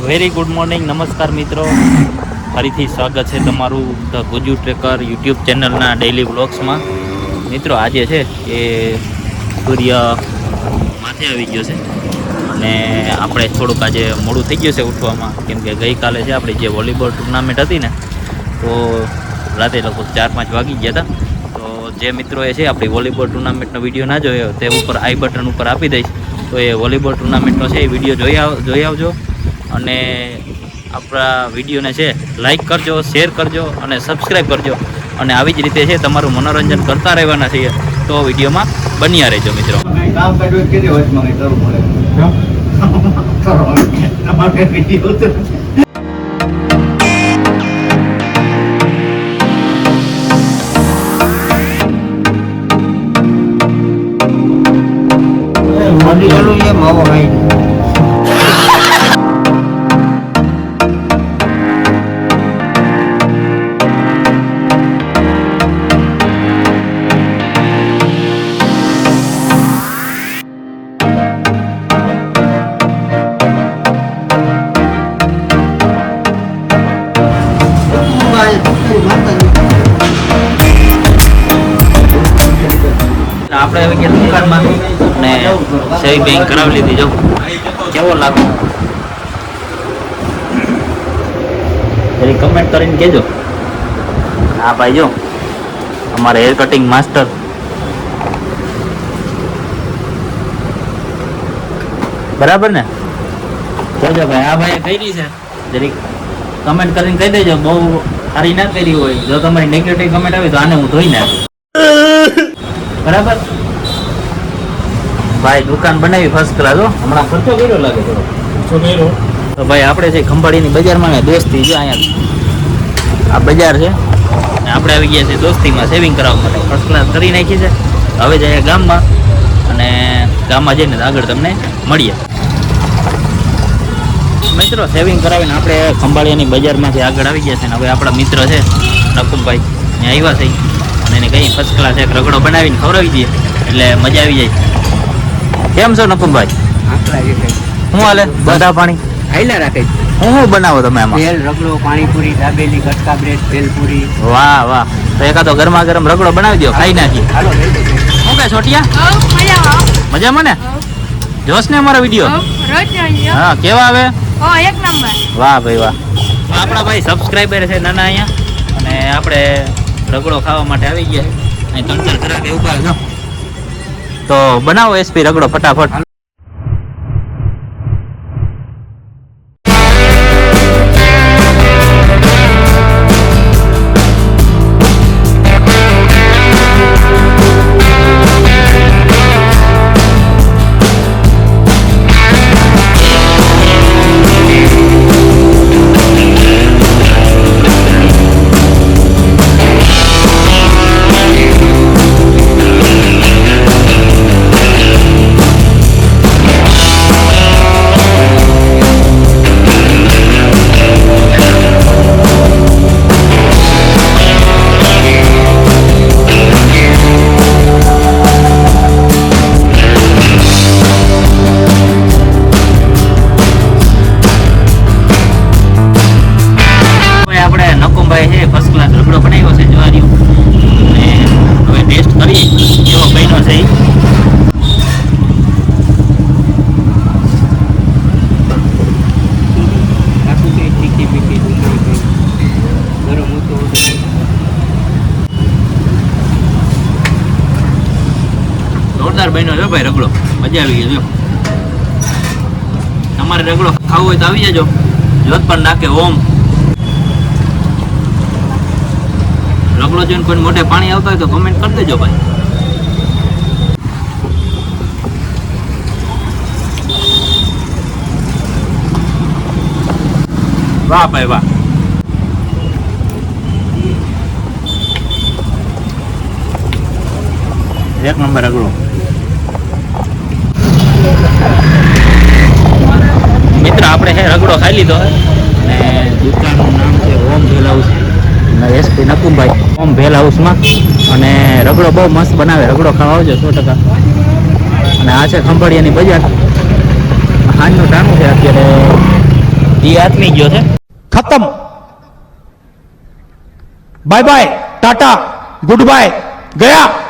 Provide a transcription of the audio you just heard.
Very good morning નમસ્કાર મિત્રો. ફરીથી સ્વાગત છે તમારું ધ ગુજુ ટ્રેકર યુટ્યુબ ચેનલના ડેઇલી વ્લોગ્સમાં મિત્રો, આજે છે એ સૂર્ય માથે આવી ગયો છે. અને આપણે થોડુંક આજે મોડું થઈ ગયું છે ઉઠવામાં. કેમ કે ગઈકાલે છે આપણી જે વોલીબોલ ટુર્નામેન્ટ હતી ને, તો રાતે લગભગ ચાર, પાંચ વાગી ગયા હતા. તો જે મિત્રોએ છે આપણી વોલીબોલ ટુર્નામેન્ટનો વીડિયો ના જોયો, તે ઉપર આઈ બટન ઉપર આપી દઈશ. તો એ વોલીબોલ ટુર્નામેન્ટનો છે એ વીડિયો જોઈ આવ, જોઈ આવજો. અને આપણા વિડીયોને છે લાઈક કરજો શેર કરજો અને સબસ્ક્રાઈબ કરજો. અને આવી જ રીતે છે તમારું મનોરંજન કરતા રહેવાના છીએ તો વિડીયોમાં બન્યા રહેજો મિત્રો. કામ કાઢ્યું આપણે હવે ગયા દુકાનમાં ને સેવિંગ બેંક કરાવી લીધી. જો, કેવો લાગુ? જરી કમેન્ટ કરીને કહેજો. હા, ભાઈ, જો. અમારે હેર કટિંગ માસ્ટર બરાબર ને? કહેજો ભાઈ, આ ભાઈ કરી છે. જરીક કમેન્ટ કરીને કહી દેજો, બહુ સારી ના કરી હોય. જો તમારી નેગેટિવ કમેન્ટ આવી તો આને હું ધોઈ નાખું. બરાબર? ભાઈ દુકાન બનાવી ફર્સ્ટ ક્લાસ હો. હમણાં ખર્ચો કર્યો લાગે થોડો. તો ભાઈ આપણે છે ખંભાળીની બજારમાં ને દોસ્તી જો અહીંયા. આ બજાર છે. આપણે આવી ગયા છે દોસ્તીમાં સેવિંગ કરાવવા માટે. ફર્સ્ટ ક્લાસ કરી નાખી છે. હવે જઈએ ગામમાં. અને ગામમાં જઈને આગળ તમને મળીએ. મિત્રો સેવિંગ કરાવીને આપણે ખંભાળિયાની બજારમાંથી આગળ આવી ગયા છે ને હવે આપણા મિત્ર છે નકુમભાઈ ત્યાં આવ્યા છે. અને એને કઈ ફર્સ્ટ ક્લાસ એક રગડો બનાવીને ખવડાવી દઈએ. એટલે મજા આવી જાય. કેમ છો નકુમભાઈ હું શું હાલે? બધા પાણી? આયલા રાખે. હું શું બનાવો તમે આમાં? ભેલ રગડો પાણીપુરી દાબેલી કટકા બ્રેડ ભેલપુરી વાહ વાહ. તો એકાદો ગરમા ગરમ રગડો બનાવી દો ખાઈ નાખીએ. શું કે છોટિયા? મજામાં ને? જોશ ને અમારો વીડિયો. હા કેવા આવે? એક નંબર. વાહ ભાઈ વાહ. આપણા ભાઈ સબસ્ક્રાઈબર છે નાના અહીંયા. અને આપણે રગડો ખાવા માટે આવી ગયા ત્રણ ચાર ગ્રાહક ઊભા તો બનાવો એસપી રગડો ફટાફટ. જોરદાર બન્યો છે ભાઈ, રગડો. મજા આવી ગઈ જો. તમારે રગડો ખાવો હોય તો આવી જજો. જોત પણ નાખે, ઓમ. રગડો જોઈને કોઈ મોઢે પાણી આવતા હોય તો કમેન્ટ કરી દેજો ભાઈ. વાહ ભાઈ, વાહ. એક નંબર રગડો. મિત્ર આપણે હે રગડો ખાઈ લીધો અને દુકાનનું નામ છે ઓમ ભેલ હાઉસ. એસપી નકુમભાઈ ઓમ ભેલ હાઉસમાં. અને રગડો બહુ મસ્ત બનાવે રગડો ખાવા આવજો સો ટકા. અને આ છે ખંભાળિયાની બજાર. હાજનું ટાણું છે અત્યારે. એ આથમી ગયો છે. ખતમ. Bye bye tata good bye ગયા.